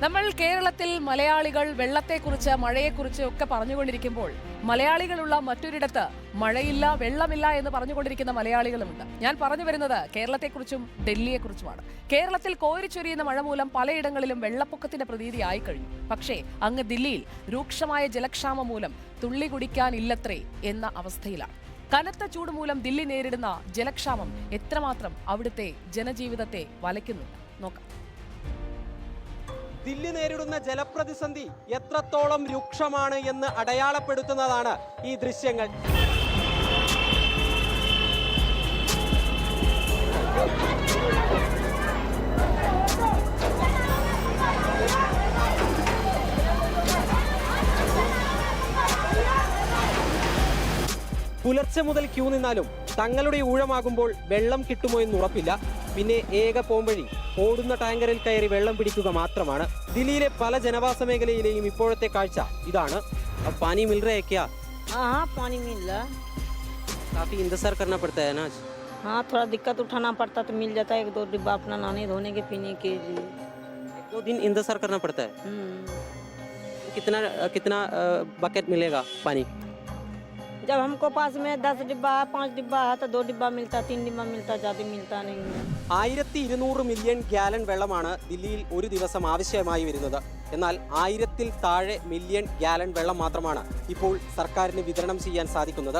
നമ്മൾ കേരളത്തിൽ മലയാളികൾ വെള്ളത്തെക്കുറിച്ച് മഴയെക്കുറിച്ച് ഒക്കെ പറഞ്ഞുകൊണ്ടിരിക്കുമ്പോൾ മലയാളികളുള്ള മറ്റൊരിടത്ത് മഴയില്ല വെള്ളമില്ല എന്ന് പറഞ്ഞുകൊണ്ടിരിക്കുന്ന മലയാളികളുമുണ്ട്. ഞാൻ പറഞ്ഞു വരുന്നത് കേരളത്തെക്കുറിച്ചും ഡൽഹിയെക്കുറിച്ചുമാണ്. കേരളത്തിൽ കോരിച്ചൊരിയുന്ന മഴ മൂലം പലയിടങ്ങളിലും വെള്ളപ്പൊക്കത്തിന്റെ പ്രതീതി ആയിക്കഴിഞ്ഞു. പക്ഷേ അങ്ങ് ദില്ലിയിൽ രൂക്ഷമായ ജലക്ഷാമം മൂലം തുള്ളി കുടിക്കാനില്ലത്രേ എന്ന അവസ്ഥയിലാണ്. കനത്ത ചൂട് മൂലം ദില്ലി നേരിടുന്ന ജലക്ഷാമം എത്രമാത്രം അവിടുത്തെ ജനജീവിതത്തെ വലയ്ക്കുന്നുണ്ട്? നോക്കാം. ദില്ലി നേരിടുന്ന ജലപ്രതിസന്ധി എത്രത്തോളം രൂക്ഷമാണ് എന്ന് അടയാളപ്പെടുത്തുന്നതാണ് ഈ ദൃശ്യങ്ങൾ. പുലർച്ചെ മുതൽ ക്യൂ നിന്നാലും തങ്ങളുടെ ഊഴമാകുമ്പോൾ വെള്ളം കിട്ടുമോ എന്ന് ഉറപ്പില്ല പിന്നെ ഏക പോംവഴി ഓടുന്ന ടാങ്കറിൽ കയറി വെള്ളം പിടിക്കുക മാത്രമാണ് ദില്ലിയിലെ പല ജനവാസ മേഖലയിലെയും ഇപ്പോഴത്തെ കാഴ്ച ഇതാണ് अब पानी मिल रहा है क्या हाँ हाँ पानी मिल रहा है काफी इंतजार करना पड़ता है ना हाँ थोड़ा दिक्कत उठाना पड़ता तो मिल जाता है एक दो डिब्बा अपना नहाने धोने के पीने के लिए एक दो दिन इंतजार करना पड़ता है हम्म। कितना कितना बकेट मिलेगा पानी जब हमको पास में दस डिब्बा है पाँच डिब्बा है तो दो डिब्बा मिलता तीन डिब्बा मिलता ज़्यादा मिलता नहीं है ആയിരത്തി ഇരുന്നൂറ് മില്യൺ ഗ്യാലൻ വെള്ളമാണ് ദില്ലിയിൽ ഒരു ദിവസം ആവശ്യമായി വരുന്നത് എന്നാൽ ആയിരത്തിൽ താഴെ മില്യൺ ഗ്യാലൻ വെള്ളം മാത്രമാണ് ഇപ്പോൾ സർക്കാരിന് വിതരണം ചെയ്യാൻ സാധിക്കുന്നത്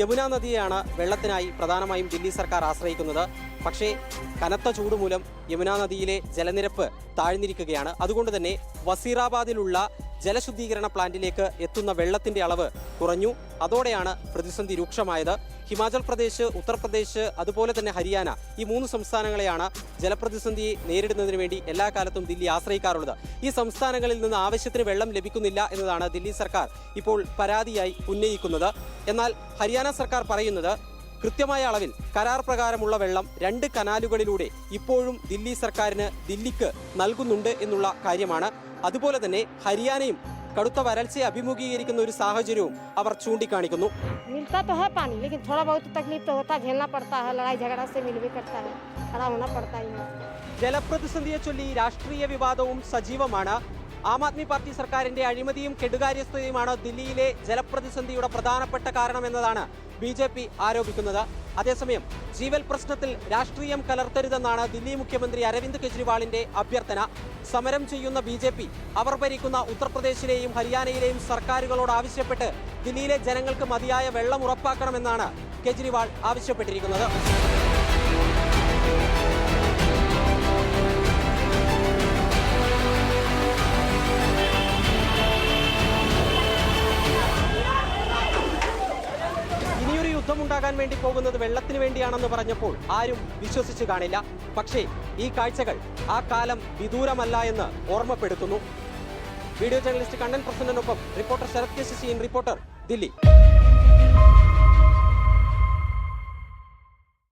യമുന നദിയെയാണ് വെള്ളത്തിനായി പ്രധാനമായും ദില്ലി സർക്കാർ ആശ്രയിക്കുന്നത് പക്ഷേ കനത്ത ചൂട് മൂലം യമുന നദിയിലെ ജലനിരപ്പ് താഴ്ന്നിരിക്കുകയാണ്. അതുകൊണ്ട് തന്നെ വസീറാബാദിലുള്ള ജലശുദ്ധീകരണ പ്ലാന്റിലേക്ക് എത്തുന്ന വെള്ളത്തിന്റെ അളവ് കുറഞ്ഞു. അതോടെയാണ് പ്രതിസന്ധി രൂക്ഷമായത്. ഹിമാചൽ പ്രദേശ് ഉത്തർപ്രദേശ് അതുപോലെ തന്നെ ഹരിയാന ഈ മൂന്ന് സംസ്ഥാനങ്ങളെയാണ് ജലപ്രതിസന്ധി നേരിടുന്നതിന് വേണ്ടി എല്ലാ കാലത്തും ദില്ലി ആശ്രയിക്കാറുള്ളത്. ഈ സംസ്ഥാനങ്ങളിൽ നിന്ന് ആവശ്യത്തിന് വെള്ളം ലഭിക്കുന്നില്ല എന്നതാണ് ദില്ലി സർക്കാർ ഇപ്പോൾ പരാതിയായി ഉന്നയിക്കുന്നത്. എന്നാൽ ഹരിയാന സർക്കാർ പറയുന്നത് കൃത്യമായ അളവിൽ കരാർ പ്രകാരമുള്ള വെള്ളം രണ്ട് കനാലുകളിലൂടെ ഇപ്പോഴും ദില്ലി സർക്കാരിന് ദില്ലിക്ക് നൽകുന്നുണ്ട് എന്നുള്ള കാര്യമാണ്. അതുപോലെ തന്നെ ഹരിയാനയും കടുത്ത വരൾച്ചയെ അഭിമുഖീകരിക്കുന്ന ഒരു സാഹചര്യവും അവർ ചൂണ്ടിക്കാണിക്കുന്നു. ജലപ്രതിസന്ധിയെ ചൊല്ലി രാഷ്ട്രീയ വിവാദവും സജീവമാണ്. ആം ആദ്മി പാർട്ടി സർക്കാരിന്റെ അഴിമതിയും കെടുകാര്യസ്ഥതയുമാണ് ദില്ലിയിലെ ജലപ്രതിസന്ധിയുടെ പ്രധാനപ്പെട്ട കാരണമെന്നതാണ് ബി ജെ പി ആരോപിക്കുന്നത്. അതേസമയം ജീവൽ പ്രശ്നത്തിൽ രാഷ്ട്രീയം കലർത്തരുതെന്നാണ് ദില്ലി മുഖ്യമന്ത്രി അരവിന്ദ് കെജ്രിവാളിന്റെ അഭ്യർത്ഥന. സമരം ചെയ്യുന്ന ബി ജെ പി അവർ ഭരിക്കുന്ന ഉത്തർപ്രദേശിലെയും ഹരിയാനയിലെയും സർക്കാരുകളോട് ആവശ്യപ്പെട്ട് ദില്ലിയിലെ ജനങ്ങൾക്ക് മതിയായ വെള്ളം ഉറപ്പാക്കണമെന്നാണ് കെജ്രിവാൾ ആവശ്യപ്പെട്ടിരിക്കുന്നത്. യുദ്ധമുണ്ടാകാൻ വേണ്ടി പോകുന്നത് വെള്ളത്തിന് വേണ്ടിയാണെന്ന് പറഞ്ഞപ്പോൾ ആരും വിശ്വസിച്ചു കാണില്ല. പക്ഷേ ഈ കാഴ്ചകൾ ആ കാലം വിദൂരമല്ല എന്ന് ഓർമ്മപ്പെടുത്തുന്നു. വീഡിയോ ജേർണലിസ്റ്റ് കണ്ണൻ പ്രസന്നനൊപ്പം reporter Sarath K ശശിയൻ reporter Delhi.